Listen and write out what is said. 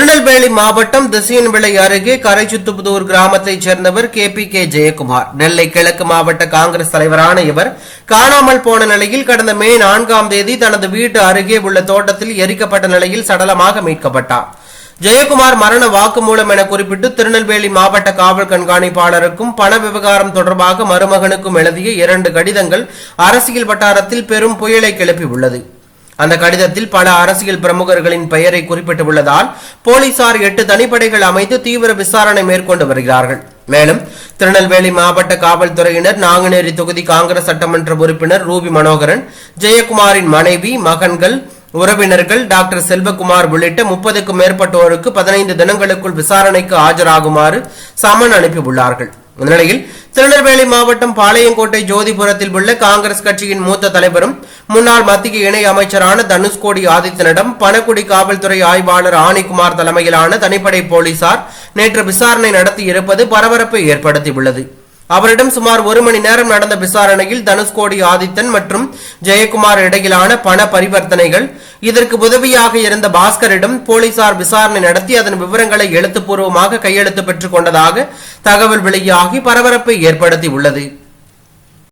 திருநெல்வேலி மாவட்டம் திசையன்விளை அருகே கரைச்சுத்துப்புதூர் கிராமத்தைச் சேர்ந்தவர் K P K Jayakumar. Nellai கிழக்கு மாவட்ட காங்கிரஸ் தலைவரான இவர் காணாமல் போன நிலையில் கடந்த மே நான்காம் தேதி தனது வீட்டு அருகே உள்ள தோட்டத்தில் எரிக்கப்பட்ட நிலையில் சடலமாக மீட்கப்பட்டார். ஜெயக்குமார் மரண வாக்குமூலம் என குறிப்பிட்டு திருநெல்வேலி மாவட்ட காவல் கண்காணிப்பாளருக்கும் பண விவகாரம் தொடர்பாக மருமகனுக்கும் எழுதிய இரண்டு கடிதங்கள் அரசியல் வட்டாரத்தில் பெரும் புயலை கிளப்பியுள்ளது. அந்த கடிதத்தில் பல அரசியல் பிரமுகர்களின் பெயரை குறிப்பிட்டுள்ளதால் போலீசார் எட்டு தனிப்படைகள் அமைத்து தீவிர விசாரணை மேற்கொண்டு வருகிறார்கள். மேலும் திருநெல்வேலி மாவட்ட காவல்துறையினர் நாங்குநேரி தொகுதி காங்கிரஸ் சட்டமன்ற உறுப்பினர் ரூபி மனோகரன் ஜெயக்குமாரின் மனைவி மகன்கள் உறவினர்கள் டாக்டர் செல்வகுமார் உள்ளிட்ட முப்பதுக்கும் மேற்பட்டோருக்கு பதினைந்து தினங்களுக்குள் விசாரணைக்கு ஆஜராகுமாறு சமன் அனுப்பியுள்ளார்கள். இந்நிலையில் திருநெல்வேலி மாவட்டம் பாளையங்கோட்டை ஜோதிபுரத்தில் உள்ள காங்கிரஸ் கட்சியின் மூத்த தலைவரும் முன்னாள் மத்திய இணை அமைச்சரான தனுஷ்கோடி ஆதித்தனிடம் பணக்குடி காவல்துறை ஆய்வாளர் ஆணிக்குமார் தலைமையிலான தனிப்படை போலீசார் நேற்று விசாரணை நடத்தி இருப்பது பரபரப்பை ஏற்படுத்தியுள்ளது. அவரிடம் சுமார் ஒரு மணி நேரம் நடந்த விசாரணையில் தனுஷ்கோடி ஆதித்தன் மற்றும் ஜெயக்குமார் இடையிலான பண பரிவர்த்தனைகள் இதற்கு உதவியாக இருந்த பாஸ்கரிடம் போலீசார் விசாரணை நடத்தி அதன் விவரங்களை எழுத்துப்பூர்வமாக கையெழுத்து பெற்றுக் கொண்டதாக தகவல் வெளியாகி பரபரப்பை ஏற்படுத்தியுள்ளது.